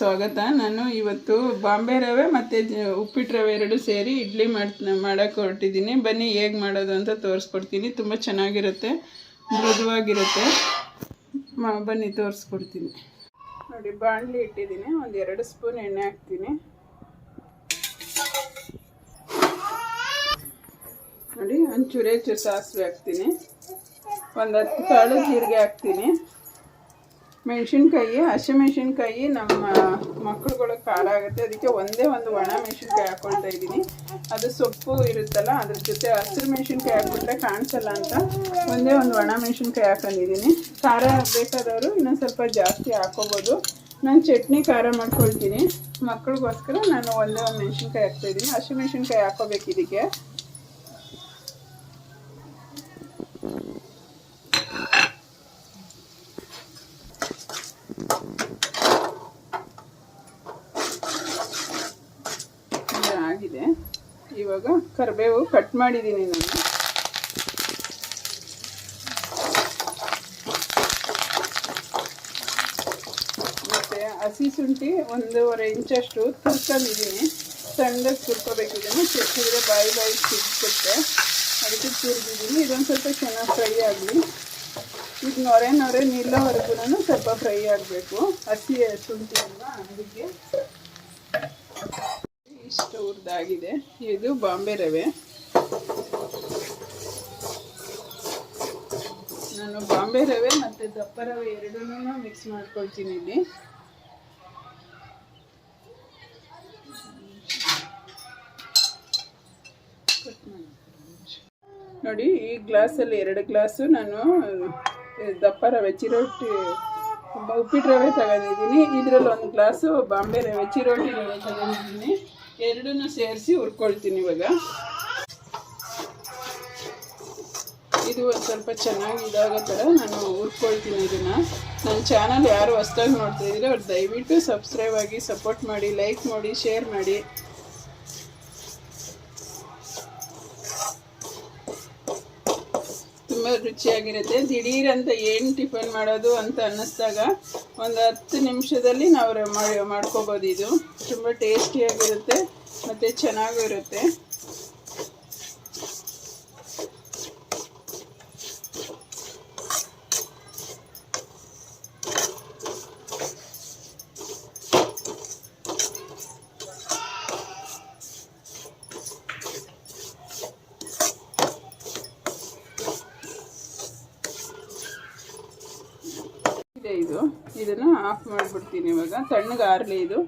ಸ್ವಾಗತ. ನಾನು ಇವತ್ತು ಬಾಂಬೆ ರವೆ ಮತ್ತು ಉಪ್ಪಿಟ್ಟು ರವೆ ಎರಡು ಸೇರಿ ಇಡ್ಲಿ ಮಾಡ್ತ ಮಾಡೋಕೆ ಹೊರಟಿದ್ದೀನಿ. ಬನ್ನಿ ಹೇಗೆ ಮಾಡೋದು ಅಂತ ತೋರಿಸ್ಕೊಡ್ತೀನಿ. ತುಂಬ ಚೆನ್ನಾಗಿರುತ್ತೆ, ಮೃದುವಾಗಿರುತ್ತೆ. ಬನ್ನಿ ತೋರಿಸ್ಕೊಡ್ತೀನಿ. ನೋಡಿ, ಬಾಣಲಿ ಇಟ್ಟಿದ್ದೀನಿ. ಒಂದು ಎರಡು ಸ್ಪೂನ್ ಎಣ್ಣೆ ಹಾಕ್ತೀನಿ. ನೋಡಿ ಒಂಚೂರೇ ಚೂರು ಸಾಸಿವೆ ಹಾಕ್ತೀನಿ. ಒಂದು ಹತ್ತು ಕಾಳು ಜೀರಿಗೆ ಹಾಕ್ತೀನಿ. ಮೆಣಸಿನ್ಕಾಯಿ ಹಸಿಮೆಣಸಿನ್ಕಾಯಿ ನಮ್ಮ ಮಕ್ಳುಗಳು ಖಾರ ಆಗುತ್ತೆ. ಅದಕ್ಕೆ ಒಂದೇ ಒಂದು ಒಣ ಮೆಣಸಿನ್ಕಾಯಿ ಹಾಕ್ಕೊಳ್ತಾ ಇದ್ದೀನಿ. ಅದು ಸೊಪ್ಪು ಇರುತ್ತಲ್ಲ, ಅದ್ರ ಜೊತೆ ಹಸಿರು ಮೆಣಸಿನ್ಕಾಯಿ ಹಾಕ್ಬಿಟ್ರೆ ಕಾಣಿಸಲ್ಲ ಅಂತ ಒಂದೇ ಒಂದು ಒಣ ಮೆಣಸಿನ್ಕಾಯಿ ಹಾಕೊಂಡಿದ್ದೀನಿ. ಖಾರ ಬೇಕಾದವರು ಇನ್ನೊಂದು ಸ್ವಲ್ಪ ಜಾಸ್ತಿ ಹಾಕೋಬೋದು. ನಾನು ಚಟ್ನಿ ಖಾರ ಮಾಡ್ಕೊಳ್ತೀನಿ. ಮಕ್ಳಿಗೋಸ್ಕರ ನಾನು ಒಂದೇ ಒಂದು ಮೆಣಸಿನ್ಕಾಯಿ ಹಾಕ್ತಾಯಿದ್ದೀನಿ ಹಸಿಮೆಣ್ಸಿನ್ಕಾಯಿ ಹಾಕೋಬೇಕು ಇದಕ್ಕೆ ಇದು ಆಗಿದೆ ಇವಾಗ ಕರಿಬೇವು ಕಟ್ ಮಾಡಿದ್ದೀನಿ ನಾನು. ಮತ್ತು ಹಸಿ ಶುಂಠಿ ಒಂದೂವರೆ ಇಂಚಷ್ಟು ತುರ್ಕೊಂಡಿದ್ದೀನಿ ಸಣ್ಣದಾಗಿ ತುರ್ಕೋಬೇಕು ಇದನ್ನು. ಚೆಕ್ಕಿದ್ರೆ ಬಾಯಿ ಬಾಯಿ ಸಿಗುತ್ತೆ. ಅದಕ್ಕೆ ತುರಿದಿದ್ದೀನಿ ಇದೊಂದು ಸ್ವಲ್ಪ ಚೆನ್ನಾಗಿ ಫ್ರೈ ಆಗಲಿ. ಈಗ ನೊರೆ ನೊರೆ ನಿಲ್ಲೋವರೆಗೂ ಸ್ವಲ್ಪ ಫ್ರೈ ಆಗಬೇಕು. ಹಸಿ ಶುಂಠಿ ಅಲ್ವಾ? ಅದಕ್ಕೆ ಇದು ಬಾಂಬೆ ರವೆ. ನಾನು ಬಾಂಬೆ ರವೆ ಮತ್ತು ದಪ್ಪ ರವೆ ಎರಡನ್ನೂ ಮಿಕ್ಸ್ ಮಾಡ್ಕೊಳ್ತೀನಿ ಇಲ್ಲಿ. ನೋಡಿ, ಈ ಗ್ಲಾಸಲ್ಲಿ ಎರಡು ಗ್ಲಾಸು ನಾನು ದಪ್ಪ ರವೆ, ಚಿರೋಟಿ ಉಪ್ಪಿಟ್ಟು ರವೆ ತಗೊಂಡಿದ್ದೀನಿ. ಇದರಲ್ಲಿ ಒಂದು ಗ್ಲಾಸು ಬಾಂಬೆ ರವೆ, ಚಿರೋಟಿ ರವೆ ತಗೊಂಡಿದ್ದೀನಿ. ಎರಡನ್ನೂ ಸೇರಿಸಿ ಹುರ್ಕೊಳ್ತೀನಿ ಇವಾಗ. ಇದು ಒಂದು ಸ್ವಲ್ಪ ಚೆನ್ನಾಗಿ ಇದಾಗೋ ಥರ ನಾನು ಹುರ್ಕೊಳ್ತೀನಿ ಇದನ್ನು. ನನ್ನ ಚಾನಲ್ ಯಾರು ಹೊಸ್ದಾಗಿ ನೋಡ್ತಾ ಅವ್ರು ದಯವಿಟ್ಟು ಸಬ್ಸ್ಕ್ರೈಬ್ ಆಗಿ ಸಪೋರ್ಟ್ ಮಾಡಿ ಲೈಕ್ ಮಾಡಿ ಶೇರ್ ಮಾಡಿ. ತುಂಬ ರುಚಿಯಾಗಿರುತ್ತೆ. ದಿಢೀರಂತ ಏನು ಟಿಫನ್ ಮಾಡೋದು ಅಂತ ಅನ್ನಿಸ್ದಾಗ ಒಂದು ಹತ್ತು ನಿಮಿಷದಲ್ಲಿ ನಾವು ಮಾಡ್ಕೋಬೋದು ಇದು. ತುಂಬ ಟೇಸ್ಟಿಯಾಗಿರುತ್ತೆ ಮತ್ತು ಚೆನ್ನಾಗೂ ಇರುತ್ತೆ ಇದೆ ಇದು. ಇದನ್ನು ಆಫ್ ಮಾಡಿಬಿಡ್ತೀನಿ ಇವಾಗ. ತಣ್ಣಗೆ ಆರಲಿ ಇದು.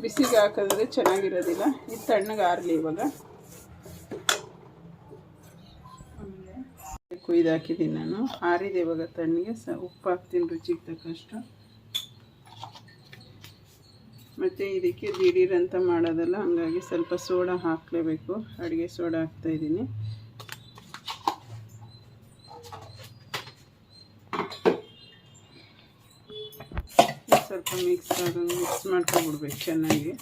ಬಿಸಿಗೆ ಹಾಕಿದ್ರೆ ಚೆನ್ನಾಗಿರೋದಿಲ್ಲ. ಇದು ತಣ್ಣಗೆ ಆರಲಿ ಇವಾಗ. ಕುಯ್ದು ಹಾಕಿದ್ದೀನಿ ನಾನು. ಆರಿದೆ ಇವಾಗ ತಣ್ಣಗೆ. ಸ ಉಪ್ಪು ಹಾಕ್ತೀನಿ ರುಚಿಗೆ ತಕ್ಕಷ್ಟು. ಮತ್ತು ಇದಕ್ಕೆ ದಿಢೀರ್ ಅಂತ ಮಾಡೋದಲ್ಲ, ಹಂಗಾಗಿ ಸ್ವಲ್ಪ ಸೋಡಾ ಹಾಕಲೇಬೇಕು. ಅಡುಗೆ ಸೋಡಾ ಹಾಕ್ತಾಯಿದ್ದೀನಿ ಸ್ವಲ್ಪ ಮಿಕ್ಸ್ ಆಗೋದು ಮಿಕ್ಸ್ ಮಾಡ್ಕೊಂಡ್ಬಿಡ್ಬೇಕು ಚೆನ್ನಾಗಿ.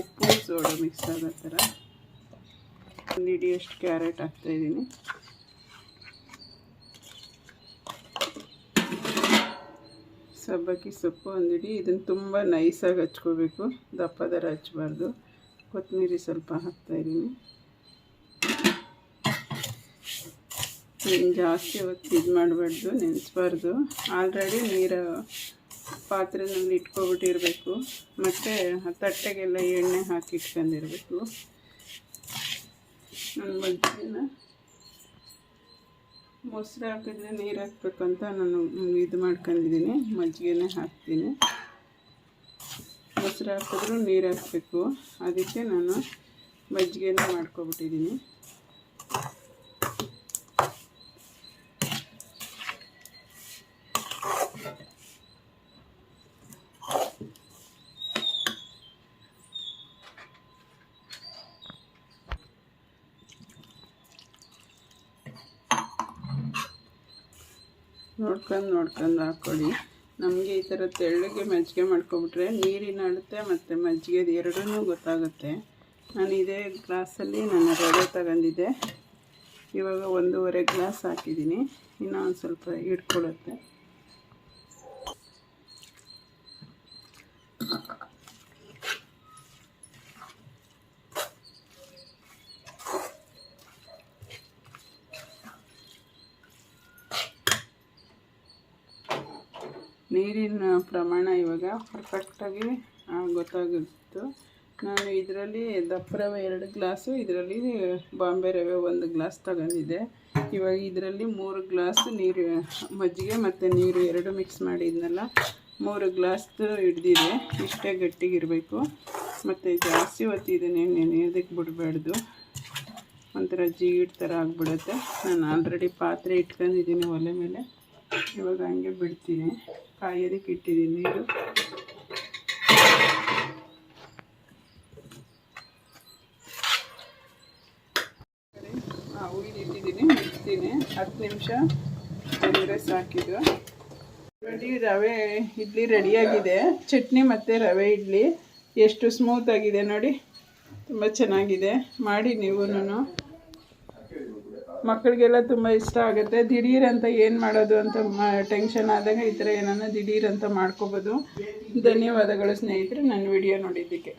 ಉಪ್ಪು, ಸೋಡ ಮಿಕ್ಸ್ ಆಗೋ ಥರ. ಒಂದು ಹಿಡಿಯಷ್ಟು ಕ್ಯಾರೆಟ್ ಹಾಕ್ತಾಯಿದ್ದೀನಿ ಸಬ್ಬಕ್ಕಿ ಸೊಪ್ಪು ಒಂದು ಹಿಡಿ ಇದನ್ನು ತುಂಬ ನೈಸಾಗಿ ಹಚ್ಕೋಬೇಕು. ದಪ್ಪ ದರ ಹಚ್ಚಬಾರ್ದು ಕೊತ್ತಂಬರಿ ಸ್ವಲ್ಪ ಹಾಕ್ತಾಯಿದ್ದೀನಿ ನೀನು ಜಾಸ್ತಿ ಹೊತ್ತು ಇದು ಮಾಡಬಾರ್ದು ನೆನೆಸ್ಬಾರ್ದು. ಆಲ್ರೆಡಿ ನೀರು ಪಾತ್ರೆನಲ್ಲಿ ಇಟ್ಕೊಬಿಟ್ಟಿರಬೇಕು ಮತ್ತು ತಟ್ಟೆಗೆಲ್ಲ ಎಣ್ಣೆ ಹಾಕಿ ಇಟ್ಕೊಂಡಿರಬೇಕು. ನನ್ನ ಮಜ್ಜಿಗೆನ ಮೊಸರು ಹಾಕಿದ್ರೆ ನೀರು ಹಾಕ್ಬೇಕು ಅಂತ ನಾನು ಇದು ಮಾಡ್ಕೊಂಡಿದ್ದೀನಿ. ಮಜ್ಜಿಗೆನೇ ಹಾಕ್ತೀನಿ. ಮೊಸರು ಹಾಕಿದ್ರೂ ನೀರು ಹಾಕಬೇಕು. ಅದಕ್ಕೆ ನಾನು ಮಜ್ಜಿಗೆನೇ ಮಾಡ್ಕೊಬಿಟ್ಟಿದ್ದೀನಿ. ನೋಡ್ಕೊಂಡು ನೋಡ್ಕೊಂಡು ಹಾಕ್ಕೊಳ್ಳಿ ನಮಗೆ ಈ ಥರ ತೆಳ್ಳಗೆ ಮಜ್ಜಿಗೆ ಮಾಡ್ಕೊಬಿಟ್ರೆ ನೀರಿನ ಅಳತೆ ಮತ್ತು ಮಜ್ಜಿಗೆದು ಎರಡೂ ಗೊತ್ತಾಗುತ್ತೆ. ನಾನು ಇದೇ ಗ್ಲಾಸಲ್ಲಿ ನಾನು ರವೆ ತಗೊಂಡಿದ್ದೆ. ಇವಾಗ ಒಂದೂವರೆ ಗ್ಲಾಸ್ ಹಾಕಿದ್ದೀನಿ. ಇನ್ನೂ ಒಂದು ಸ್ವಲ್ಪ ಹಿಡ್ಕೊಳುತ್ತೆ ನೀರಿನ ಪ್ರಮಾಣ ಇವಾಗ ಪರ್ಫೆಕ್ಟಾಗಿ ಗೊತ್ತಾಗಿತ್ತು. ನಾನು ಇದರಲ್ಲಿ ದಪ್ಪ ರವೆ ಎರಡು ಗ್ಲಾಸು, ಇದರಲ್ಲಿ ಬಾಂಬೆ ರವೆ ಒಂದು ಗ್ಲಾಸ್ ತಗೊಂಡಿದ್ದೆ. ಇವಾಗ ಇದರಲ್ಲಿ ಮೂರು ಗ್ಲಾಸ್ ನೀರು, ಮಜ್ಜಿಗೆ ಮತ್ತು ನೀರು ಎರಡು ಮಿಕ್ಸ್ ಮಾಡಿದ್ನಲ್ಲ, ಮೂರು ಗ್ಲಾಸ್ ಹಿಡ್ದಿದೆ. ಇಷ್ಟೇ ಗಟ್ಟಿಗಿರಬೇಕು. ಮತ್ತು ಜಾಸ್ತಿ ಹೊತ್ತು ಇದನ್ನೇ ನೆನೆಯೋದಕ್ಕೆ ಬಿಡಬಾರ್ದು. ಒಂಥರ ಜೀಡ್ ಥರ ಆಗಿಬಿಡುತ್ತೆ. ನಾನು ಆಲ್ರೆಡಿ ಪಾತ್ರೆ ಇಟ್ಕೊಂಡಿದ್ದೀನಿ ಒಲೆ ಮೇಲೆ. ಇವಾಗ ಹಂಗೆ ಬಿಡ್ತೀನಿ. ಕಾಯೋದಕ್ಕೆ ಇಟ್ಟಿದ್ದೀನಿ ನೀರು ಉಯ್ದು ಇಟ್ಟಿದ್ದೀನಿ ಬಿಡ್ತೀನಿ ಹತ್ತು ನಿಮಿಷ ಅಂದರೆ ಸಾಕಿದ್ದು ನೋಡಿ, ರವೆ ಇಡ್ಲಿ ರೆಡಿಯಾಗಿದೆ. ಚಟ್ನಿ ಮತ್ತು ರವೆ ಇಡ್ಲಿ. ಎಷ್ಟು ಸ್ಮೂತ್ ಆಗಿದೆ ನೋಡಿ. ತುಂಬ ಚೆನ್ನಾಗಿದೆ. ಮಾಡಿ ನೀವು ಮಕ್ಕಳಿಗೆಲ್ಲ ತುಂಬ ಇಷ್ಟ ಆಗುತ್ತೆ. ದಿಢೀರ್ ಅಂತ ಏನು ಮಾಡೋದು ಅಂತ ಟೆನ್ಷನ್ ಆದಾಗ ಈ ಥರ ಏನನ್ನ ದಿಢೀರ್ ಅಂತ ಮಾಡ್ಕೋಬೋದು. ಧನ್ಯವಾದಗಳು ಸ್ನೇಹಿತರೆ, ನನ್ನ ವಿಡಿಯೋ ನೋಡಿದ್ದಕ್ಕೆ.